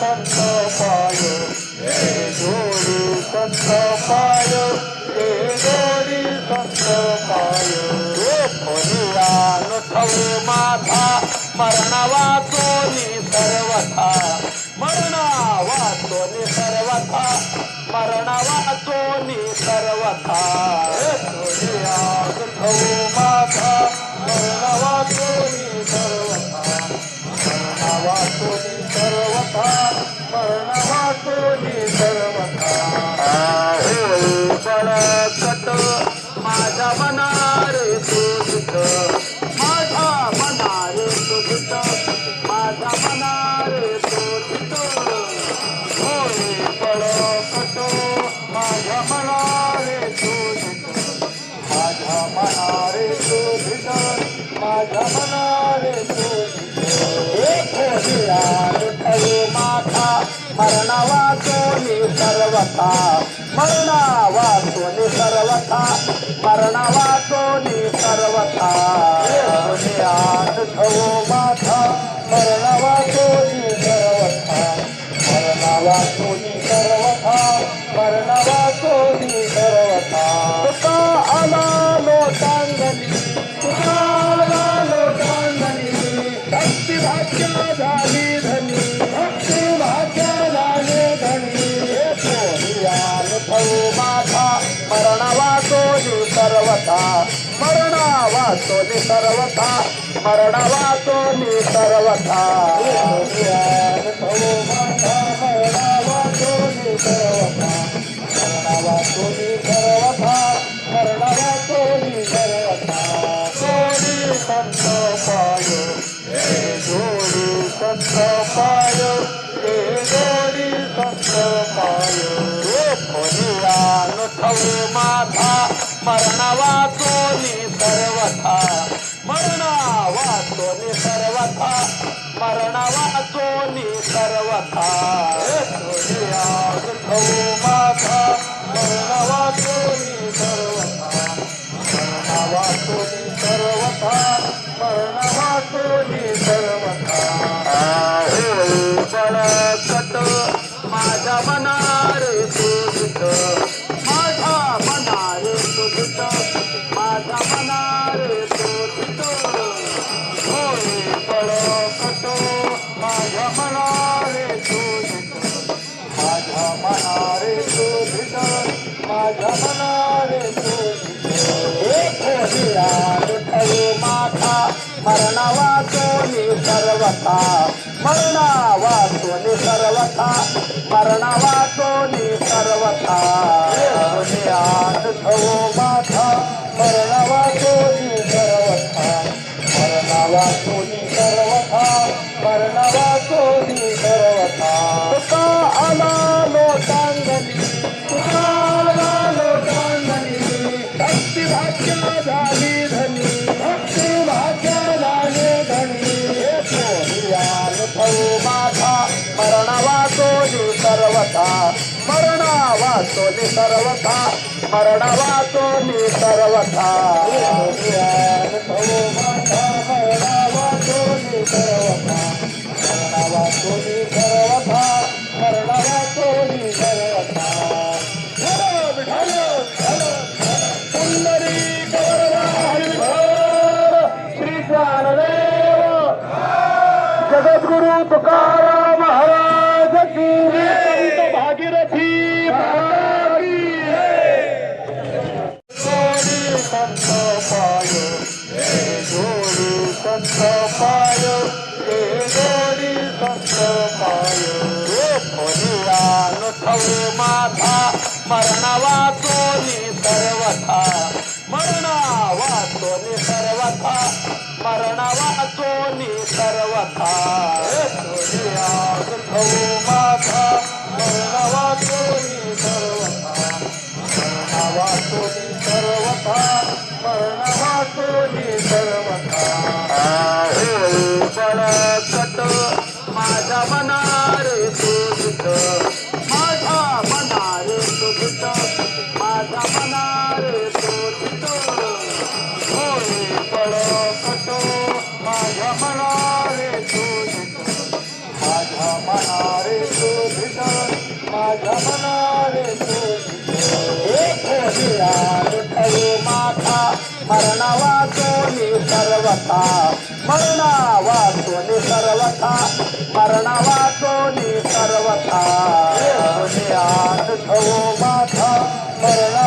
संत पाय हे जोडी संत पाय हे जोडी संत पाय हे फुलियान ठेवू माथा मरणा वाचोनी सर्वथा. मरणा वाचोनी सर्वथा मरणा वाचोनी सर्वथा. तुझित माथा मरणा वाचोनी सर्वथा मरणा वाचोनी सर्वथा सर्वथा सर्वता सर्वथा मरणा वाचोनी सर्वथा मरणा वाचोनी सर्वथा हे पोरियान मरणा सर्वथा मरणा वाचोनी सर्वथा मरणा सर्वथा संत पाय जोडी संत पाय जोडी संत मरणा वाचोनी सर्वथा. मरणा वाचोनी सर्वथा. मरणा वाचोनी सर्वथा. हे फुलियान ठेवू माझा. मरणा वाचोनी सर्वथा. मरणा वाचोनी सर्वथा. मरणा वाचोनी सर्वथा. आहे बळकट माझ्या मनारे तुझित ठेवू माथा मरणा वाचोनी सर्वथा मरणा वाचोनी सर्वता मरणा वाचोनी सर्वथा दुनियात ठेवू माथा मरणा वाचोनी सर्वथा मरणा वाचोनी सर्वथा हलो सर्वथा मरण वाचो गौरवा सर्वथा. श्री ज्ञानदेव जगद्गुरु तुकाराम भाऊ माझा मरणा वाचोनी सर्वथा मरणा वाचोनी सर्वथा मरणा वाचोनी सर्वथा भाऊ माझा मरणा वाचोनी सर्वथा मरणा वाचोनी सर्वथा मरणा वाचोनी सर्वथा आहे बळकट माझ्या मनारे तू माथा मरणावा सोनी सर्वथा मरणावा सोनी सर्वथा. मरणावा सोनी सर्वथा माथा मरणावा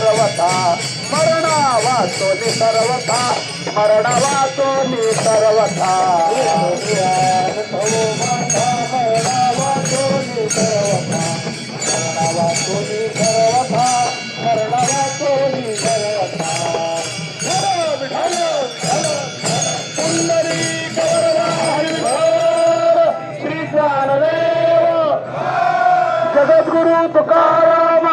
सर्वता सर्वथा वाचो नि सर्वथा. मरणा वाचो सर्वथा सर्वता पोरियान भाऊ माझा मरणावा श्री ज्ञानदेव। जगद्गुरु तुकाराम